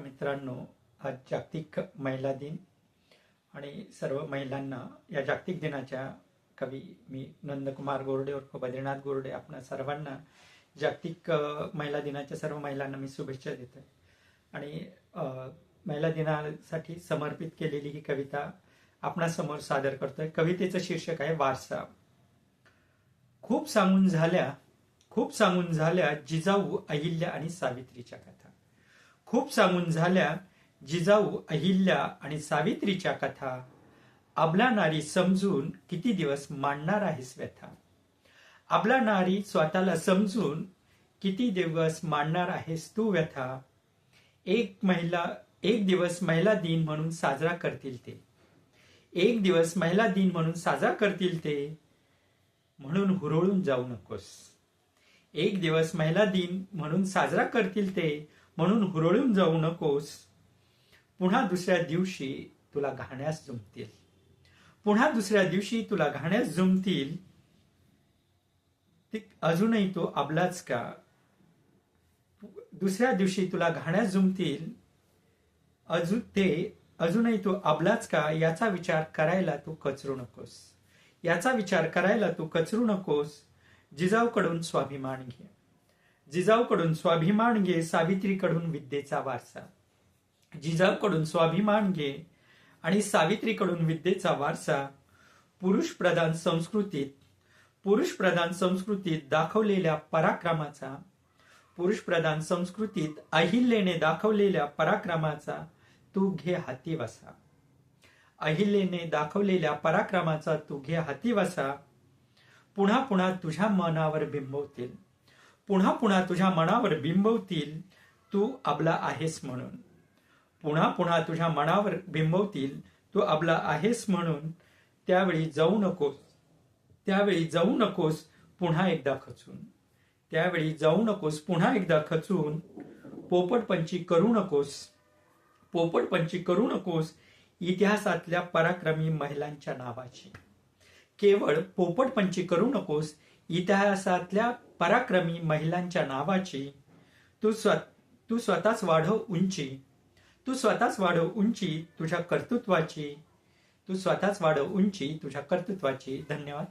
मित्रांनो आज जागतिक महिला दिन आणि सर्व महिलांना या जागतिक दिनाच्या कवी मी नंदकुमार गोरडे उर्फ बद्रीनाथ गोरडे आपल्या सर्वांना जागतिक महिला दिनाच्या सर्व महिलांना मी शुभेच्छा देतोय. आणि महिला दिनासाठी समर्पित केलेली ही कविता आपणासमोर सादर करतोय. कवितेचं शीर्षक आहे वारसा. खूप सांगून झाल्या खूप सांगून झाल्या जिजाऊ अहिल्या आणि सावित्रीच्या कथा. खूप सांगून झाल्या जिजाऊ अहिल्या आणि सावित्रीच्या कथा. आपला नारी समजून किती दिवस मांडणार आहेस व्यथा आपला नारी स्वतःला समजून किती दिवस मांडणार आहेस तू व्यथा? एक महिला एक दिवस महिला दिन म्हणून साजरा करतील ते. एक दिवस महिला दिन म्हणून साजरा करतील ते. म्हणून हुरळून जाऊ नकोस. एक दिवस महिला दिन म्हणून साजरा करतील ते. म्हणून हुरळून जाऊ नकोस. पुन्हा दुसऱ्या दिवशी तुला घाण्यास जमतील पुन्हा दुसऱ्या दिवशी तुला घाण्यास जमतील अजूनही तो आपलाच का? दुसऱ्या दिवशी तुला घाण्यास जमतील अजून ते अजूनही तो आबलाच का? याचा विचार करायला तू कचरू नकोस. याचा विचार करायला तू कचरू नकोस. जिजाऊकडून स्वाभिमान घे. जिजाऊकडून स्वाभिमान घे सावित्रीकडून विद्येचा वारसा. जिजाऊकडून स्वाभिमान घे आणि सावित्रीकडून विद्येचा वारसा. पुरुष प्रधान संस्कृतीत पुरुष प्रधान संस्कृतीत दाखवलेल्या पराक्रमाचा. पुरुष प्रधान संस्कृतीत अहिल्येने दाखवलेल्या पराक्रमाचा तू घे हाती वसा. अहिल्याने दाखवलेल्या पराक्रमाचा तू घे हाती वसा. पुन्हा पुन्हा तुझ्या मनावर बिंबवतील. पुन्हा पुन्हा तुझ्या मनावर बिंबवतील तू अबला आहेस म्हणून. पुन्हा पुन्हा तुझ्या मनावर बिंबवतील तू अबला आहेस म्हणून. त्यावेळी जाऊ नकोस. त्यावेळी जाऊ नकोस पुन्हा एकदा खचून. त्यावेळी जाऊ नकोस पुन्हा एकदा खचून. पोपटपंची करू नकोस. पोपटपंची करू नकोस इतिहासातल्या पराक्रमी महिलांच्या नावाची. केवळ पोपटपंची करू नकोस इतिहासातल्या पराक्रमी महिलांच्या नावाची तू स्व तू स्वतःच वाढव उंची तू स्वतःच वाढव उंची तुझ्या कर्तृत्वाची तू स्वतःच वाढव उंची तुझ्या कर्तृत्वाची. धन्यवाद.